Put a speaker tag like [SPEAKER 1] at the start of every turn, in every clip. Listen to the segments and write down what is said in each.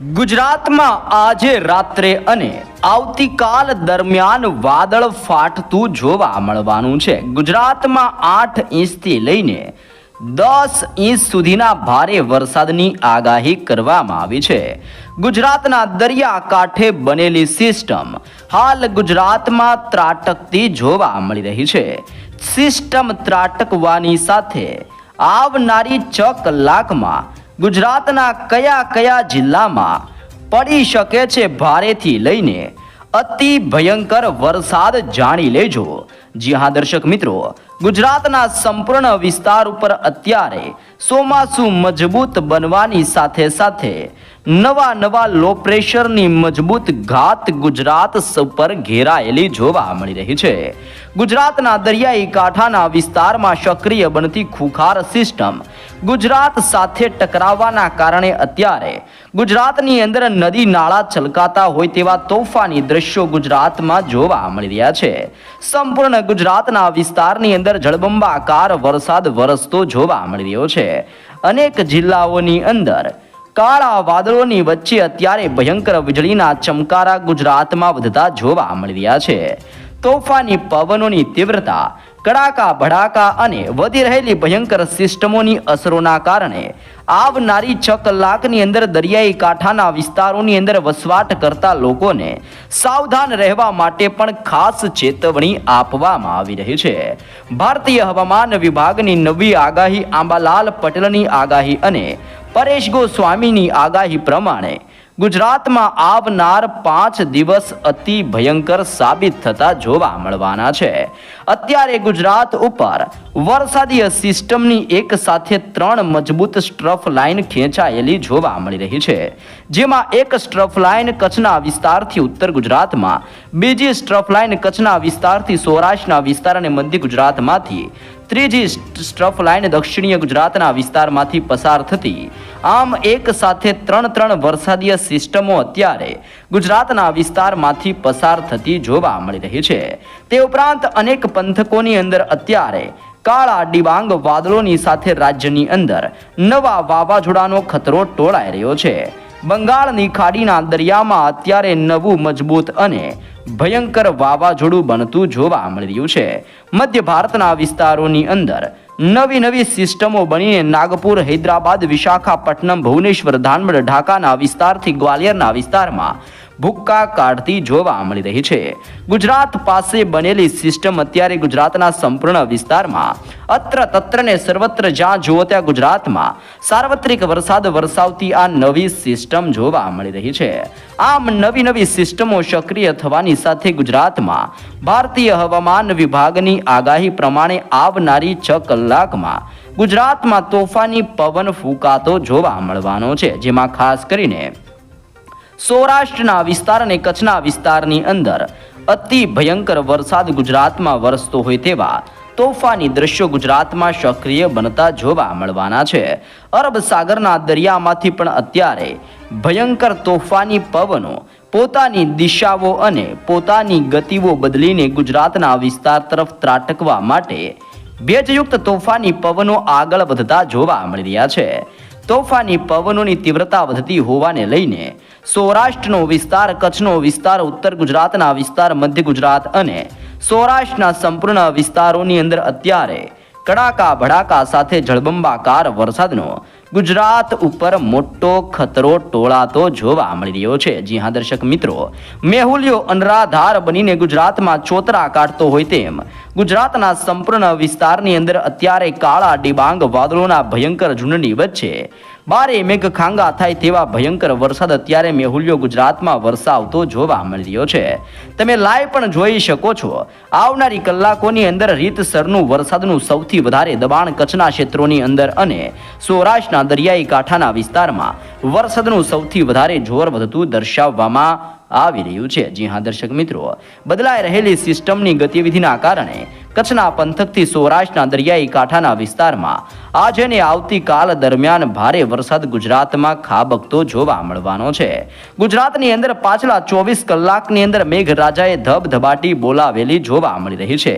[SPEAKER 1] ગુજરાતમાં આજે રાત્રે અને આવતીકાલ દરમિયાન વાદળ ફાટતું જોવા મળવાનું છે. ગુજરાતમાં આઠ ઇંચથી લઈને દસ ઇંચ સુધીના ભારે વરસાદની આગાહી કરવામાં આવી છે. ગુજરાતના દરિયા કાંઠે બનેલી સિસ્ટમ હાલ ગુજરાતમાં ત્રાટકતી જોવા મળી રહી છે. સિસ્ટમ ત્રાટકવાની સાથે આવનારી છ કલાકમાં ગુજરાતના કયા કયા જિલ્લામાં પડી શકે છે ભારેથી લઈને અતિ ભયંકર વરસાદ જાણી લેજો. જી હા, દર્શક મિત્રો, ગુજરાતના સંપૂર્ણ વિસ્તાર ઉપર અત્યારે ચોમાસું મજબૂત બનવાની સાથે સાથે નવા નવા લો પ્રેશરની મજબૂત ઘાત ગુજરાત પર ઘેરાયેલી જોવા મળી રહી છે. ગુજરાતના દરિયાઈ કાંઠાના વિસ્તારમાં સક્રિય બનતી ખુખાર સિસ્ટમ ગુજરાત સાથે ટકરાવવાના કારણે અત્યારે ગુજરાતની અંદર નદી નાળા છલકાતા હોય તેવા તોફાની દ્રશ્યો ગુજરાતમાં જોવા મળી રહ્યા છે. સંપૂર્ણ ગુજરાતના વિસ્તારની અંદર જળબંબાકાર વરસાદ વરસતો જોવા મળી રહ્યો છે. અનેક જિલ્લાઓની અંદર કાળા વાદળોની વચ્ચે અત્યારે ભયંકર વીજળીના ચમકારા ગુજરાતમાં વધતા જોવા મળી રહ્યા છે. તોફાની પવનોની તીવ્રતા, કડાકા, ભડાકા અને વધી રહેલી ભયંકર સિસ્ટમોની અસરોના કારણે આવનારી છ કલાકની અંદર દરિયાઈ કાંઠાના વિસ્તારોની અંદર વસવાટ કરતા લોકોને સાવધાન રહેવા માટે પણ ખાસ ચેતવણી આપવામાં આવી રહી છે. ભારતીય હવામાન વિભાગની નવી આગાહી આંબાલાલ પટેલની આગાહી અને પરેશ ગોસ્વામીની આગાહી પ્રમાણે ગુજરાતમાં આવનાર પાંચ દિવસ અતિ ભયંકર સાબિત થતા જોવા મળવાના છે. અત્યારે ગુજરાત ઉપર વરસાદીય સિસ્ટમની એક સાથે ત્રણ મજબૂત સ્ટ્રફ લાઇન ખેંચાયેલી જોવા મળી રહી છે. જેમાં એક સ્ટ્રફ લાઇન કચ્છના વિસ્તારથી ઉત્તર ગુજરાતમાં, બીજી સ્ટ્રફ લાઇન કચ્છના વિસ્તારથી સૌરાષ્ટ્રના વિસ્તાર અને મધ્ય ગુજરાતમાંથી ત્રીજી સ્ટ્રફ લાઇન દક્ષિણીય ગુજરાતના વિસ્તારમાંથી પસાર થતી. આમ એક સાથે ત્રણ ત્રણ વરસાદીય સિસ્ટમો અત્યારે ગુજરાતના વિસ્તારમાંથી પસાર થતી જોવા મળી રહી છે. તે ઉપરાંત અનેક પંથકોની અંદર અત્યારે કાળા ડિબાંગ વાદળોની સાથે રાજ્યની અંદર નવા વાવાઝોડાનો ખતરો ટોળાઈ રહ્યો છે. બંગાળની ખાડીના દરિયામાં અત્યારે નવું મજબૂત અને ભયંકર વાવાઝોડું બનતું જોવા મળી રહ્યું છે. મધ્ય ભારતના વિસ્તારોની અંદર નવી નવી સિસ્ટમો બનીને નાગપુર, હૈદરાબાદ, વિશાખાપટ્ટનમ, ભુવનેશ્વર, ધાનમડ, ઢાકાના વિસ્તારથી ગ્વાલિયરના વિસ્તારમાં ભૂક્કા કાઢતી જોવા મળી રહી છે. ગુજરાત પાસે બનેલી સિસ્ટમ અત્યારે ગુજરાતના સંપૂર્ણ વિસ્તારમાં અત્ર તત્ર ને સર્વત્ર જ્યાં જુઓ ત્યાં ગુજરાતમાં સાર્વત્રિક વરસાદ વરસાવતી આ નવી સિસ્ટમ જોવા મળી રહી છે. આમ નવી નવી સિસ્ટમો સક્રિય થવાની સાથે ગુજરાતમાં ભારતીય હવામાન વિભાગની આગાહી પ્રમાણે આવનારી છ કલાકમાં ગુજરાતમાં તોફાની પવન ફૂંકાતો જોવા મળવાનો છે, જેમાં ખાસ કરીને સૌરાષ્ટ્રના વિસ્તાર અને કચ્છના વિસ્તારની અંદર અતિ ભયંકર વરસાદ ગુજરાતમાં વરસતો હોય તેવા તોફાની દ્રશ્યો ગુજરાતમાં સક્રિય બનતા જોવા મળવાના છે. અરબ સાગરના દરિયામાંથી પણ અત્યારે ભયંકર તોફાની પવનો, પોતાની દિશાઓ અને પોતાની ગતિઓ બદલીને ગુજરાતના વિસ્તાર તરફ ત્રાટકવા માટે ભેજયુક્ત તોફાની પવનો આગળ વધતા જોવા મળી રહ્યા છે. તોફાની પવનોની તીવ્રતા વધતી હોવાને લઈને સૌરાષ્ટ્રનો વિસ્તાર, કચ્છનો વિસ્તાર, ઉત્તર ગુજરાતના વિસ્તાર, મધ્ય ગુજરાત અને સૌરાષ્ટ્રના સંપૂર્ણ વિસ્તારોની અંદર અત્યારે કડાકા ભડાકા સાથે જળબંબાકાર વરસાદનો ગુજરાત ઉપર મોટો ખતરો ટોળાતો જોવા મળી રહ્યો છે. જી હા, દર્શક મિત્રો, મેહુલિયો અનરાધાર બનીને ગુજરાતમાં ચોતરા કાઢતો હોય તેમ. ગુજરાતના સંપૂર્ણ વિસ્તારની અંદર અત્યારે કાળા ડિબાંગ વાદળોના ભયંકર ઝુંડની વચ્ચે બારે મેઘ ખાંગા થાય તેવા ભયંકર વરસાદ અત્યારે મેહુલિયો ગુજરાતમાં વરસાવતો જોવા મળ્યો છે. તમે લાઈવ પણ જોઈ શકો છો. આવનારી કલાકોની અંદર રીતસરનું વરસાદનું સૌથી વધારે દબાણ કચ્છના ક્ષેત્રોની અંદર અને સૌરાષ્ટ્રના દરિયાઈ કાંઠાના વિસ્તારમાં વરસાદનું સૌથી વધારે જોર વધતું દર્શાવવામાં આવી રહ્યું છે. જી હા, દર્શક મિત્રો. બદલાઈ રહેલી સિસ્ટમની ગતિવિધિના કારણે કચ્છના પંથકથી સૌરાષ્ટ્રના દરિયાઈ કાંઠાના વિસ્તારમાં આજે અને આવતીકાલ દરમિયાન ભારે વરસાદ ગુજરાતમાં ખાબકતો જોવા મળવાનો છે. ગુજરાતની અંદર પાછલા ચોવીસ કલાકની અંદર મેઘરાજાએ ધબધબાટી બોલાવેલી જોવા મળી રહી છે.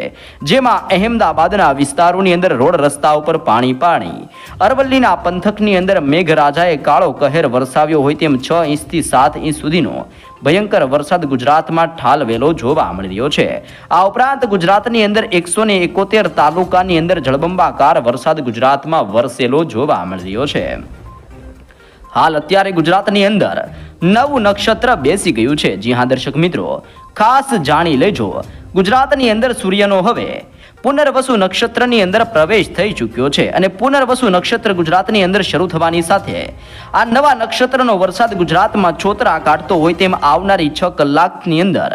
[SPEAKER 1] જેમાં અહેમદાબાદના વિસ્તારોની અંદર રોડ રસ્તા ઉપર પાણી પાણી. અરવલ્લીના પંથકની અંદર મેઘરાજાએ કાળો કહેર વરસાવ્યો હોય તેમ છ ઇંચથી સાત ઇંચ સુધીનો ભયંકર વરસાદ ગુજરાતમાં ઠાલવેલો જોવા મળી રહ્યો છે. આ ઉપરાંત ગુજરાતની અંદર એકસો ને એકોતેર તાલુકાની અંદર જળબંબાકાર વરસાદ ગુજરાતમાં વરસેલો જોવા મળી રહ્યો છે. હાલ અત્યારે ગુજરાતની અંદર નવું નક્ષત્ર બેસી ગયું છે. જી હા, દર્શક મિત્રો, ખાસ જાણી લેજો. ગુજરાતની અંદર સૂર્યનો હવે પુનર્વસુ નક્ષત્રની અંદર પ્રવેશ થઈ ચૂક્યો છે અને પુનર્વસુ નક્ષત્ર ગુજરાતની અંદર શરૂ થવાની સાથે આ નવા નક્ષત્રનો વરસાદ ગુજરાતમાં છોતરા કાઢતો હોય તેમ આવનારી છ કલાકની અંદર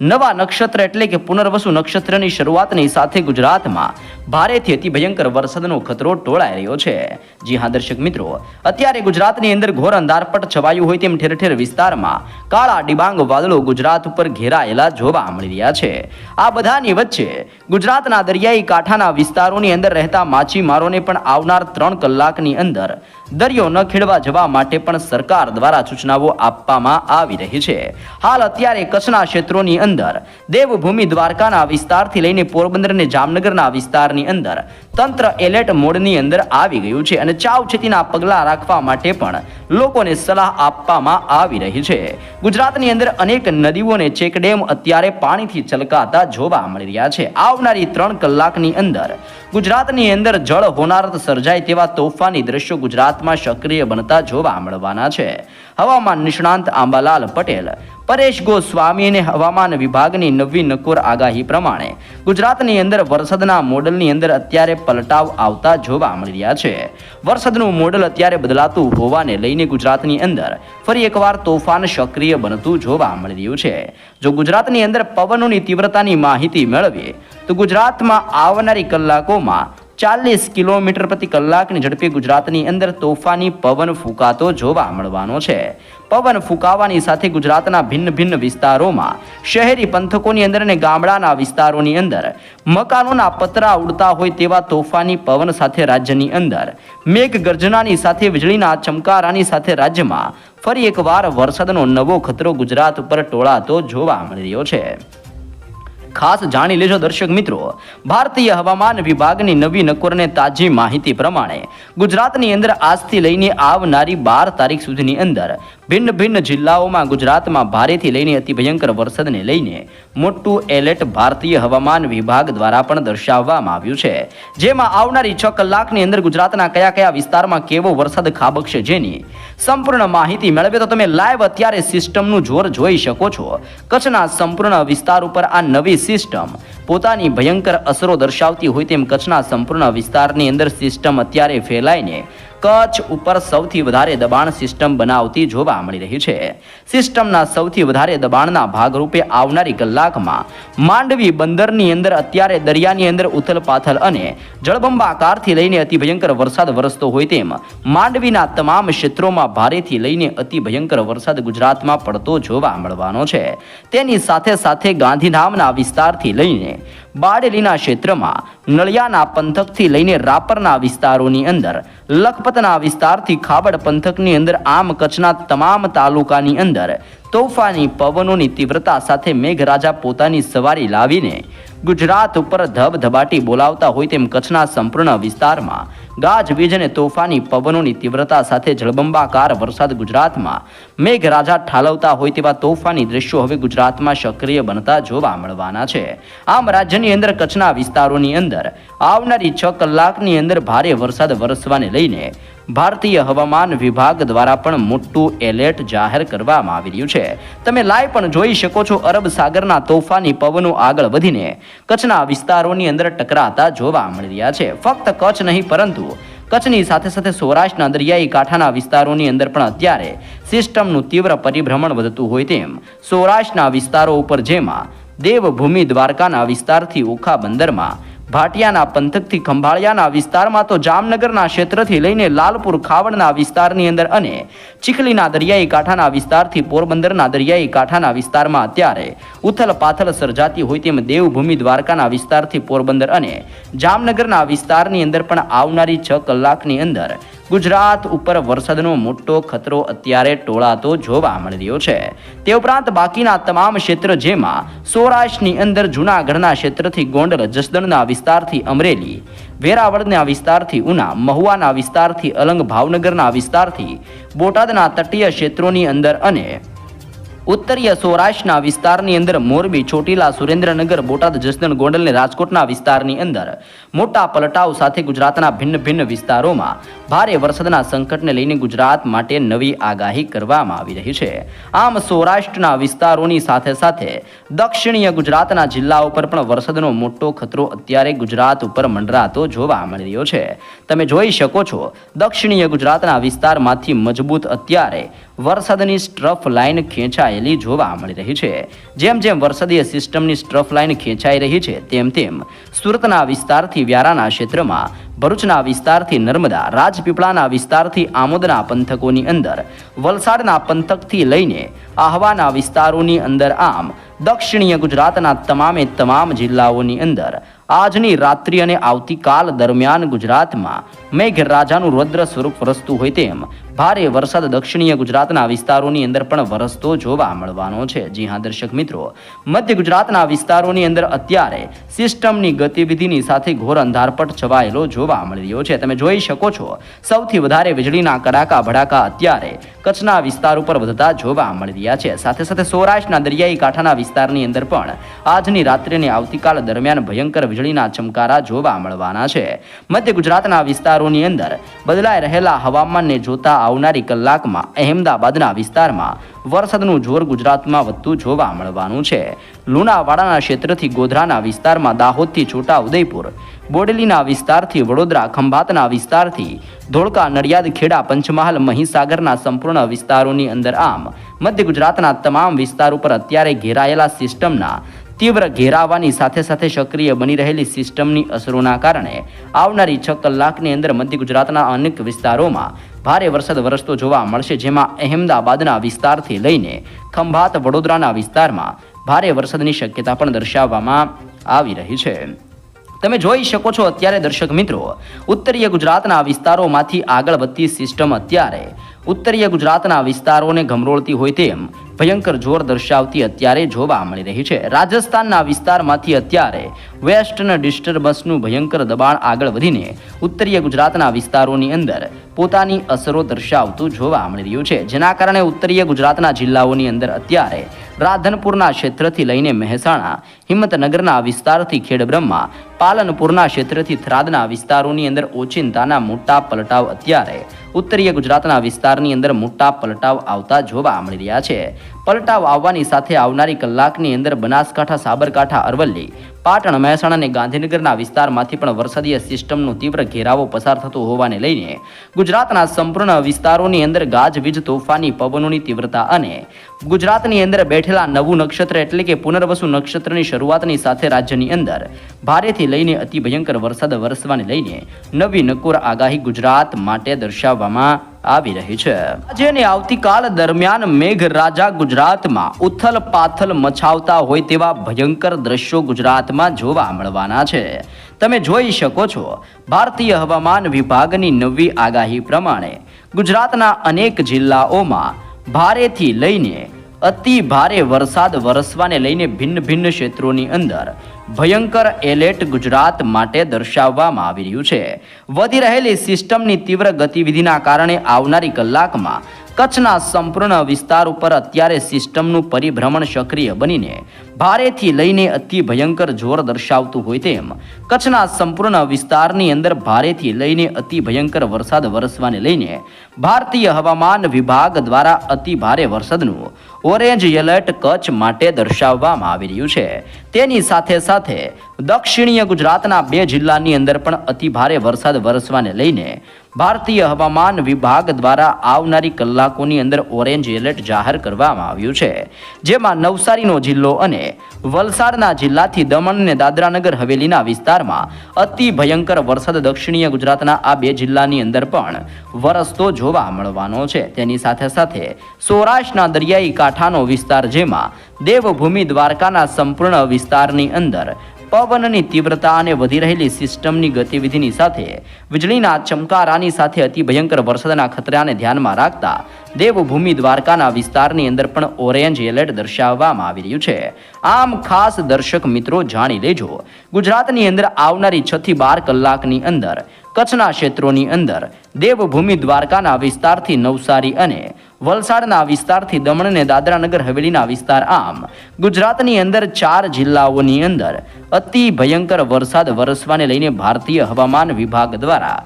[SPEAKER 1] નવા નક્ષત્ર એટલે કે પુનર્વસુ નક્ષત્રની શરૂઆતની સાથે ગુજરાતમાં ભારેથી અતિ ભયંકર વરસાદનો ખતરો ટોળાઈ રહ્યો છે. જી હા, દર્શક મિત્રો, અત્યારે ગુજરાતની અંદર ઘોર અંધારપટ છવાયું હોય તેમ ઠેર ઠેર વિસ્તારમાં કાળા ડિબાંગ વાદળો ગુજરાત ઉપર ઘેરાયેલા જોવા મળી રહ્યા છે. આ બધાની વચ્ચે ગુજરાતના દરિયાઈ કાંઠાના વિસ્તારોની અંદર રહેતા માછીમારોને પણ આવનાર ત્રણ કલાકની અંદર દરિયો ન ખેડવા જવા માટે પણ સરકાર દ્વારા સૂચનાઓ આપવામાં આવી રહી છે. હાલ અત્યારે કચ્છના ક્ષેત્રોની અંદર, દેવભૂમિ દ્વારકાના વિસ્તારથી લઈને પોરબંદર અને જામનગરના વિસ્તારની અંદર તંત્ર એલર્ટ મોડની અંદર આવી ગયું છે અને ચાવચેતીના પગલાં રાખવા માટે પણ લોકોને સલાહ આપવામાં આવી રહી છે. ગુજરાતની અંદર અનેક નદીઓ અને ચેકડેમ અત્યારે પાણીથી છલકાતા જોવા મળી રહ્યા છે. આવનારી ત્રણ કલાકની અંદર ગુજરાતની અંદર જળ હોનારત સર્જાય તેવા તોફાની દ્રશ્યો ગુજરાતમાં સક્રિય બનતા જોવા મળવાના છે. હવામાન નિષ્ણાંત આંબાલાલ પટેલ, પરેશ ગોસ્વામી અને હવામાન વિભાગની નવી નકોર આગાહી પ્રમાણે ગુજરાતની અંદર વરસાદના મોડલની અંદર અત્યારે પલટાવ આવતા જોવા મળી રહ્યા છે. વરસાદનું મોડલ અત્યારે બદલાતું હોવાને લઈને ગુજરાતની અંદર ફરી એકવાર તોફાન સક્રિય બનતું જોવા મળી રહ્યું છે. જો ગુજરાતની અંદર પવનોની તીવ્રતાની માહિતી મેળવીએ, તો ગુજરાતમાં આવનારી કલાકોમાં ચાલીસ કિલોમીટર પ્રતિ કલાકની ઝડપે ગુજરાતની અંદર તોફાની પવન ફૂંકાતો જોવા મળવાનો છે. પવન ફૂંકાવાની સાથે ગુજરાતના ભિન્ન ભિન્ન વિસ્તારોમાં શહેરી પંથકોની અંદર અને ગામડાના વિસ્તારોની અંદર મકાનોના પતરા ઉડતા હોય તેવા તોફાની પવન સાથે રાજ્યની અંદર મેઘ ગર્જનાની સાથે વીજળીના ચમકારાની સાથે રાજ્યમાં ફરી એકવાર વરસાદનો નવો ખતરો ગુજરાત ઉપર ટોળાતો જોવા મળી રહ્યો છે. ખાસ જાણી લેજો દર્શક મિત્રો. ભારતીય હવામાન વિભાગની નવી નકોરને તાજી માહિતી પ્રમાણે ગુજરાતની અંદર આજથી લઈને આવનારી બાર તારીખ સુધીની અંદર ભિન્ન ભિન્ન જિલ્લાઓમાં ગુજરાતમાં ભારેથી લઈને અતિ ભયંકર વરસાદને લઈને મોટું એલર્ટ ભારતીય હવામાન વિભાગ દ્વારા પણ દર્શાવવામાં આવ્યું છે. જેમાં આવનારી છ કલાકની અંદર ગુજરાતના કયા કયા વિસ્તારમાં કેવો વરસાદ ખાબકશે જેની સંપૂર્ણ માહિતી મેળવે તો તમે લાઈવ અત્યારે સિસ્ટમનું જોર જોઈ શકો છો. કચ્છના સંપૂર્ણ વિસ્તાર ઉપર આ નવી સિસ્ટમ પોતાની ભયંકર અસરો દર્શાવતી હોય તેમ કચ્છના સંપૂર્ણ વિસ્તારની અંદર સિસ્ટમ અત્યારે ફેલાઈને કચ્છ ઉપર સૌથી વધારે દબાણ સિસ્ટમ બનાવતી જોવા મળી રહી છે. સિસ્ટમના સૌથી વધારે દબાણના ભાગરૂપે આવનારી કલાકમાં માંડવી બંદરની અંદર, અત્યારે દરિયાની અંદર ઉથલપાથલ અને જળબંબાકારથી લઈને અતિ ભયંકર વરસાદ વરસતો હોય તેમ માંડવીના તમામ ક્ષેત્રોમાં ભારેથી લઈને અતિ ભયંકર વરસાદ ગુજરાતમાં પડતો જોવા મળવાનો છે. તેની સાથે સાથે ગાંધીધામના વિસ્તારથી લઈને બારડોલીના ક્ષેત્રમાં નળિયાના પંથકથી લઈને રાપરના વિસ્તારોની અંદર, લખપતના વિસ્તારથી ખાબડ પંથકની અંદર, આમ કચ્છના તમામ તાલુકાની અંદર તોફાની પવનોની તીવ્રતા સાથે મેઘરાજા પોતાની સવારી લાવીને ગુજરાત ઉપર ધબધબાટી બોલાવતા હોય તેમ કચ્છના સંપૂર્ણ વિસ્તારમાં ગાજવીજ અને તોફાની પવનોની તીવ્રતા સાથે જળબંબાકાર વરસાદ ગુજરાતમાં. મેઘરાજા ઠાલવતા હોય તેવા તોફાની દ્રશ્યો હવે ગુજરાતમાં સક્રિય બનતા જોવા મળવાના છે. આમ રાજ્યની અંદર કચ્છના વિસ્તારોની અંદર આવનારી છ કલાકની અંદર ભારે વરસાદ વરસવાને લઈને ભારતીય હવામાન વિભાગ દ્વારા પણ મોટું એલર્ટ જાહેર કરવામાં આવી રહ્યું છે. તમે લાઈવ પણ જોઈ શકો છો અરબ સાગરના તોફાની પવનો આગળ વધીને. કચ્છના વિસ્તારોની અંદર ટકરાતા જોવા મળી રહ્યા છે. ફક્ત કચ્છ નહીં, પરંતુ કચ્છની સાથે સાથે સૌરાષ્ટ્રના દરિયાઈ કાંઠાના વિસ્તારોની અંદર પણ અત્યારે સિસ્ટમનું તીવ્ર પરિભ્રમણ વધતું હોય તેમ સૌરાષ્ટ્રના વિસ્તારો ઉપર જેમાં દેવભૂમિ દ્વારકાના વિસ્તારથી ઓખા બંદરમાં ભાટિયાના પંથકથી ખંભાળિયાના વિસ્તારમાં તો જામનગરના ક્ષેત્રથી લઈને લાલપુર ખાવડના વિસ્તારની અંદર અને ચીખલીના દરિયાઈ કાંઠાના વિસ્તારથી પોરબંદરના દરિયાઈ કાંઠાના વિસ્તારમાં અત્યારે ઉથલ પાથલ સર્જાતી હોય તેમ દેવભૂમિ દ્વારકાના વિસ્તારથી પોરબંદર અને જામનગરના વિસ્તારની અંદર પણ આવનારી છ કલાકની અંદર ગુજરાત ઉપર વરસાદનો મોટો ખતરો અત્યારે ટોળાતો જોવા મળી રહ્યો છે. તે ઉપરાંત બાકીના તમામ ક્ષેત્ર જેમાં સૌરાષ્ટ્રની અંદર જૂનાગઢના ક્ષેત્રથી ગોંડલ, જસદણના વિસ્તારથી અમરેલી, વેરાવળના વિસ્તારથી ઉના, મહુવાના વિસ્તારથી અલંગ, ભાવનગરના વિસ્તારથી બોટાદના તટીય ક્ષેત્રોની અંદર અને ઉત્તરીય સૌરાષ્ટ્રના વિસ્તારની અંદર મોરબી, ચોટીલા, સુરેન્દ્રનગર, બોટાદ, જસદણ, ગોંડલ અને રાજકોટના વિસ્તારની અંદર મોટા પલટાવ સાથે ગુજરાતના ભિન્ન ભિન્ન વિસ્તારોમાં ભારે વરસાદના સંકટને લઈને ગુજરાત માટે નવી આગાહી કરવામાં આવી રહી છે. આમ સૌરાષ્ટ્રના વિસ્તારોની સાથે સાથે દક્ષિણીય ગુજરાતના જિલ્લાઓ પર પણ વરસાદનો મોટો ખતરો અત્યારે ગુજરાત ઉપર મંડરાતો જોવા મળી રહ્યો છે. તમે જોઈ શકો છો, દક્ષિણીય ગુજરાતના વિસ્તારમાંથી મજબૂત અત્યારે વરસાદની સ્ટ્રફ લાઇન ખેંચાયેલી જોવા મળી રહી છે. જેમ જેમ વરસાદીય સિસ્ટમની સ્ટ્રફ લાઇન ખેંચાઈ રહી છે, તેમ તેમ સુરતના વિસ્તારથી વ્યારાના ક્ષેત્રમાં ભરૂચના વિસ્તારથી નર્મદા, રાજપીપળાના વિસ્તારથી આમોદના પંથકોની અંદર, વલસાડના પંથકથી લઈને આહવાના વિસ્તારોની અંદર આમ, દક્ષિણીય ગુજરાતના તમામે તમામ જિલ્લાઓની અંદર આજની રાત્રિ અને આવતીકાલ દરમિયાન ગુજરાતમાં મેઘરાજાનું રૌદ્ર સ્વરૂપ વરસતું હોય તેમ ભારે વરસાદ દક્ષિણીય ગુજરાતના વિસ્તારોની અંદર પણ વરસતો જોવા મળવાનો છે. જી હા, દર્શક મિત્રો, મધ્ય ગુજરાતના વિસ્તારોની અંદર અત્યારે સિસ્ટમની ગતિવિધિની સાથે ઘોર અંધારપટ છવાયેલો જોવા મળી રહ્યો છે. તમે જોઈ શકો છો, સૌથી વધારે વીજળીના કડાકા ભડાકા અત્યારે કચ્છના વિસ્તાર ઉપર વધતા જોવા મળી રહ્યા છે. સાથે સાથે સૌરાષ્ટ્રના દરિયાઈ કાંઠાના વિસ્તારની અંદર પણ આજની રાત્રિ અને આવતીકાલ દરમિયાન ભયંકર વીજળીના ચમકારા જોવા મળવાના છે. મધ્ય ગુજરાતના વિસ્તારોની અંદર બદલાઈ રહેલા હવામાનને જોતા આવનારી કલાકમાં અહેમદાબાદના વિસ્તારમાં વરસાદનું જોર ગુજરાતમાં વધતું જોવા મળવાનું છે. લુણાવાડાના ક્ષેત્રથી ગોધરાના વિસ્તારમાં દાહોદથી છોટા ઉદયપુર બોડેલીના વિસ્તારથી વડોદરા, ખંભાતના વિસ્તારથી ધોળકા, નડિયાદ, ખેડા, પંચમહાલ, મહીસાગરના સંપૂર્ણ વિસ્તારોની અંદર આમ મધ્ય ગુજરાતના તમામ વિસ્તાર ઉપર અત્યારે ઘેરાયેલા સિસ્ટમના તીવ્ર ઘેરાવાની સાથે સાથે સક્રિય બની રહેલી સિસ્ટમની અસરોના કારણે આવનારી છ કલાકની અંદર મધ્ય ગુજરાતના અનેક વિસ્તારોમાં ભારે વરસાદ વરસતો જોવા મળશે, જેમાં અહેમદાબાદના વિસ્તારથી લઈને ખંભાત વડોદરાના વિસ્તારમાં ભારે વરસાદની શક્યતા પણ દર્શાવવામાં આવી રહી છે. તમે જોઈ શકો છો અત્યારે દર્શક મિત્રો, ઉત્તરીય ગુજરાતના વિસ્તારોમાંથી આગળ વધતી સિસ્ટમ અત્યારે ઉત્તરીય ગુજરાતના વિસ્તારોને ગમરોળતી હોય તેમ ભયંકર જોર દર્શાવતી અત્યારે જોવા મળી રહી છે. રાજસ્થાનના વિસ્તારમાંથી અત્યારે વેસ્ટર્ન ડિસ્ટર્બન્સનું ભયંકર દબાણ આગળ વધીને ઉત્તરીય ગુજરાતના વિસ્તારોની અંદર પોતાની અસરો દર્શાવતું જોવા મળી રહ્યું છે. જેના કારણે ઉત્તરીય ગુજરાતના જિલ્લાઓની અંદર અત્યારે રાધનપુરના ક્ષેત્રથી લઈને મહેસાણા, હિંમતનગરના વિસ્તારથી ખેડબ્રહ્મા, પાલનપુરના ક્ષેત્રથી થરાદના વિસ્તારોની અંદર ઓચિંતાના મોટા પલટાવ અત્યારે ઉત્તરીય ગુજરાતના વિસ્તારની અંદર મોટા પલટાવ આવતા જોવા મળી રહ્યા છે. પલટાવ આવવાની સાથે આવનારી કલાકની અંદર બનાસકાંઠા, સાબરકાંઠા, અરવલ્લી, પાટણ, મહેસાણા અને ગાંધીનગરના વિસ્તારમાંથી પણ વરસાદીય સિસ્ટમનો તીવ્ર ઘેરાવો પસાર થતો હોવાને લઈને ગુજરાતના સંપૂર્ણ વિસ્તારોની અંદર ગાજવીજ, તોફાની, પવનોની તીવ્રતા અને ગુજરાતની અંદર બેઠેલા નવું નક્ષત્ર એટલે કે પુનર્વસુ નક્ષત્રની શરૂઆતની સાથે રાજ્યની અંદર ભારેથી લઈને અતિ ભયંકર વરસાદ વરસવાને લઈને નવી નકોર આગાહી ગુજરાત માટે દર્શાવવામાં આવી રહી છે. આજે અને આવતીકાલ દરમિયાન મેઘરાજા ગુજરાતમાં ઉથલ પાથલ મચાવતા હોય તેવા ભયંકર દ્રશ્યો ગુજરાતમાં જોવા મળવાના છે. તમે જોઈ શકો છો, ભારતીય હવામાન વિભાગની નવી આગાહી પ્રમાણે ગુજરાતના અનેક જિલ્લાઓમાં ભારેથી લઈને અતિ ભારે વરસાદ વરસવાને લઈને ભિન્ન ભિન્ન ક્ષેત્રોની અંદર ભયંકર એલર્ટ ગુજરાત માટે દર્શાવવામાં આવી રહ્યું છે. વધી રહેલી સિસ્ટમની તીવ્ર ગતિવિધિના કારણે આવનારી કલાકમાં કચ્છના સંપૂર્ણ વિસ્તાર ઉપર અત્યારે સિસ્ટમનું પરિભ્રમણ સક્રિય બનીને ભારેથી લઈને અતિ ભયંકર જોર દર્શાવતું હોય તેમ, કચ્છના સંપૂર્ણ વિસ્તારની અંદર ભારેથી લઈને અતિ ભયંકર વરસાદ વરસવાને લઈને ભારતીય હવામાન વિભાગ દ્વારા અતિ ભારે વરસાદનું ઓરેન્જ એલર્ટ કચ્છ માટે દર્શાવવામાં આવી રહ્યું છે. તેની સાથે સાથે દક્ષિણીય ગુજરાતના બે જિલ્લાની અંદર પણ અતિ ભારે વરસાદ વરસવાને લઈને ભારતીય હવામાન વિભાગ દ્વારા આવનારી કલાકોની અંદર ઓરેન્જ એલર્ટ જાહેર કરવામાં આવ્યું છે. જેમાં નવસારીનો જિલ્લો અને વલસાડના જિલ્લાથી દમણ અને દાદરાનગર હવેલીના વિસ્તારમાં અતિ ભયંકર વરસાદ દક્ષિણીય ગુજરાતના આ બે જિલ્લાની અંદર પણ વરસતો જોવા મળવાનો છે. તેની સાથે સાથે સૌરાષ્ટ્રના દરિયાઈ કાંઠાનો વિસ્તાર જેમાં દેવભૂમિ દ્વારકાના સંપૂર્ણ વિસ્તારની અંદર પવનની તીવ્રતા અને વધી રહેલી સિસ્ટમની ગતિવિધિની સાથે, વીજળીના ચમકારાની સાથે અતિ ભયંકર વરસાદના ખતરાને ધ્યાનમાં રાખતા, દેવભૂમિ દ્વારકાના વિસ્તારની અંદર પણ ઓરેન્જ એલર્ટ દર્શાવવામાં આવી રહ્યું છે. આમ ખાસ દર્શક મિત્રો જાણી લેજો, ગુજરાતની અંદર આવનારી છ થી બાર કલાકની અંદર કચ્છના ક્ષેત્રોની અંદર દેવભૂમિ દ્વારકાના વિસ્તારથી નવસારી અને વલસાડના વિસ્તારથી દમણ અને દાદરાનગર હવેલીના વિસ્તાર આમ. ગુજરાતની અંદર ચાર જિલ્લાઓની અંદર અતિ ભયંકર વરસાદ વરસવાને લઈને ભારતીય હવામાન વિભાગ દ્વારા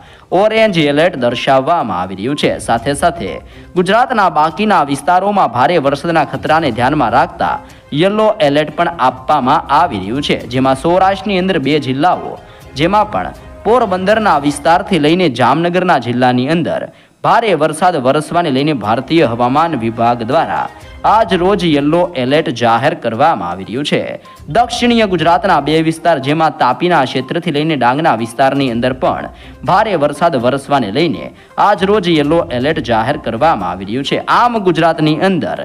[SPEAKER 1] ઓરેન્જ એલર્ટ દર્શાવવામાં આવી રહ્યું છે. સાથે સાથે ગુજરાતના બાકીના વિસ્તારોમાં ભારે વરસાદના ખતરાને ધ્યાનમાં રાખતા યલો એલર્ટ પણ આપવામાં આવી રહ્યું છે. જેમાં સૌરાષ્ટ્રની અંદર બે જિલ્લાઓ, જેમાં પણ પોરબંદરના વિસ્તારથી લઈને જામનગરના જિલ્લાની અંદર ભારે વરસાદ વરસવાને લઈને ભારતીય હવામાન વિભાગ દ્વારા આજ રોજ યલો એલર્ટ જાહેર કરવામાં આવી રહ્યું છે. દક્ષિણીય ગુજરાતના બે વિસ્તાર જેમાં તાપીના ક્ષેત્રથી લઈને ડાંગના વિસ્તારની અંદર પણ ભારે વરસાદ વરસવાને લઈને આજ રોજ યલો એલર્ટ જાહેર કરવામાં આવી રહ્યું છે. આમ ગુજરાતની અંદર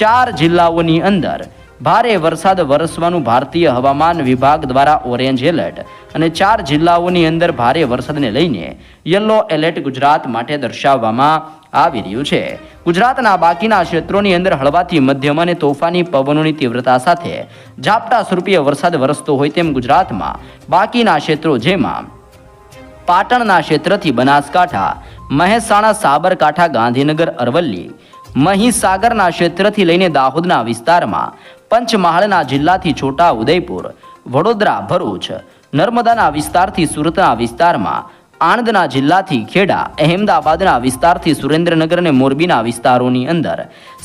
[SPEAKER 1] ચાર જિલ્લાઓની અંદર ભારે વરસાદ વરસવાનું ભારતીય હવામાન વિભાગ દ્વારા ઓરેન્જ એલર્ટ અને ચાર જિલ્લાઓની અંદર ભારે વરસાદને લઈને યલો એલર્ટ ગુજરાત માટે દર્શાવવામાં આવી રહ્યું છે. ગુજરાતના બાકીના ક્ષેત્રોની અંદર હળવાથી મધ્યમ અને તોફાની પવનોની તીવ્રતા સાથે ઝાપટા સ્વરૂપીય વરસાદ વરસતો હોય તેમ ગુજરાતમાં બાકીના ક્ષેત્રો જેમાં પાટણના ક્ષેત્રથી બનાસકાંઠા, મહેસાણા, સાબરકાંઠા, ગાંધીનગર, અરવલ્લી, મહીસાગરના ક્ષેત્રથી લઈને દાહોદના વિસ્તારમાં પંચમહાલના જિલ્લાથી છોટા ઉદયપુર, વડોદરા, ભરૂચ, નર્મદાના વિસ્તારથી સુરતના વિસ્તારમાં, આણંદના જિલ્લાથી ખેડા, અહેમદાબાદના વિસ્તારથી સુરેન્દ્રનગર અને મોરબીના વિસ્તારોની અંદર,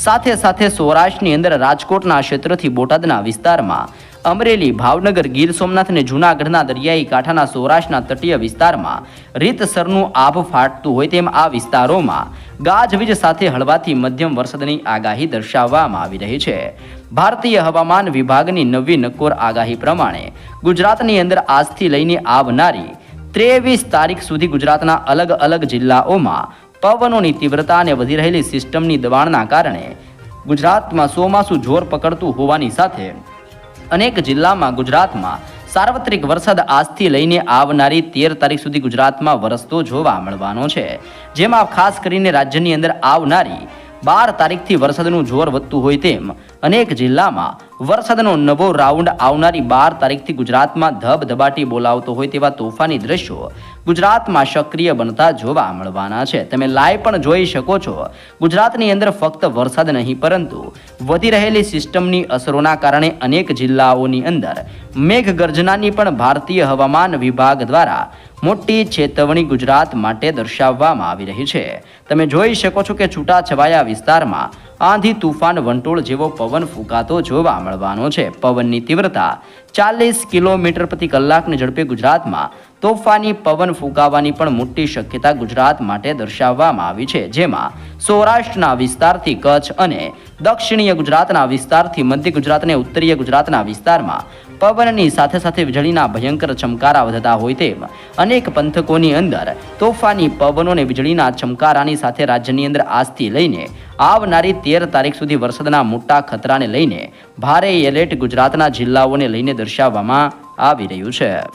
[SPEAKER 1] સાથે સાથે સૌરાષ્ટ્રની અંદર રાજકોટના ક્ષેત્રથી બોટાદના વિસ્તારમાં, અમરેલી, ભાવનગર, ગીર સોમનાથ અને જૂનાગઢના દરિયાઈ કાંઠાના સૌરાષ્ટ્રના તટીય વિસ્તારમાં રીતસરનું આભ ફાટતું હોય તેમ આ વિસ્તારોમાં ગાજવીજ સાથે હળવાથી મધ્યમ વરસાદની આગાહી દર્શાવવામાં આવી રહી છે. ભારતીય હવામાન વિભાગની નવી નક્કોર આગાહી પ્રમાણે ગુજરાતની અંદર આજથી લઈને આવનારી ત્રેવીસ તારીખ સુધી ગુજરાતના અલગ અલગ જિલ્લાઓમાં પવનોની તીવ્રતા અને વધી રહેલી સિસ્ટમની દબાણના કારણે ગુજરાતમાં ચોમાસું જોર પકડતું હોવાની સાથે અનેક જિલ્લામાં ગુજરાતમાં સાર્વત્રિક વરસાદ આજથી લઈને આવનારી તેર તારીખ સુધી ગુજરાતમાં વરસતો જોવા મળવાનો છે. જેમાં ખાસ કરીને રાજ્યની અંદર આવનારી બાર તારીખથી વરસાદનું જોર વધતું હોય તેમ અનેક જિલ્લામાં વરસાદનો નવો રાઉન્ડ આવનારી બાર તારીખથી ગુજરાતમાં ધબધબાટી બોલાવતો હોય તેવા તોફાની દ્રશ્યો ગુજરાતમાં સક્રિય બનતા જોવા મળવાના છે. તમે લાઈવ પણ જોઈ શકો છો. ગુજરાતની અંદર ફક્ત વરસાદ નહીં, પરંતુ વધી રહેલી સિસ્ટમની અસરોના કારણે અનેક જિલ્લાઓની અંદર મેઘગર્જનાની પણ ભારતીય હવામાન વિભાગ દ્વારા મોટી ચેતવણી ગુજરાત માટે દર્શાવવામાં આવી રહી છે. તમે જોઈ શકો છો કે છૂટાછવાયા વિસ્તારમાં આંધી તુફાન વંટોળ જેવો પવન ફૂંકાતો જોવા મળવાનો છે. પવનની તીવ્રતા ચાલીસ કિલોમીટર પ્રતિ કલાકની ઝડપે ગુજરાતમાં તોફાની પવન ફૂંકાવાની પણ મોટી શક્યતા ગુજરાત માટે દર્શાવવામાં આવી છે. જેમાં સૌરાષ્ટ્રના વિસ્તારથી કચ્છ અને દક્ષિણીય ગુજરાતના વિસ્તારથી મધ્ય ગુજરાત અને ઉત્તરીય ગુજરાતના વિસ્તારમાં પવનની સાથે સાથે વીજળીના ભયંકર ચમકારા વધતા હોય તેમ અનેક પંથકોની અંદર તોફાની પવનો અને વીજળીના ચમકારાની સાથે રાજ્યની અંદર આજથી લઈને આવનારી તેર તારીખ સુધી વરસાદના મોટા ખતરાને લઈને ભારે એલર્ટ ગુજરાતના જિલ્લાઓને લઈને દર્શાવવામાં આવી રહ્યું છે.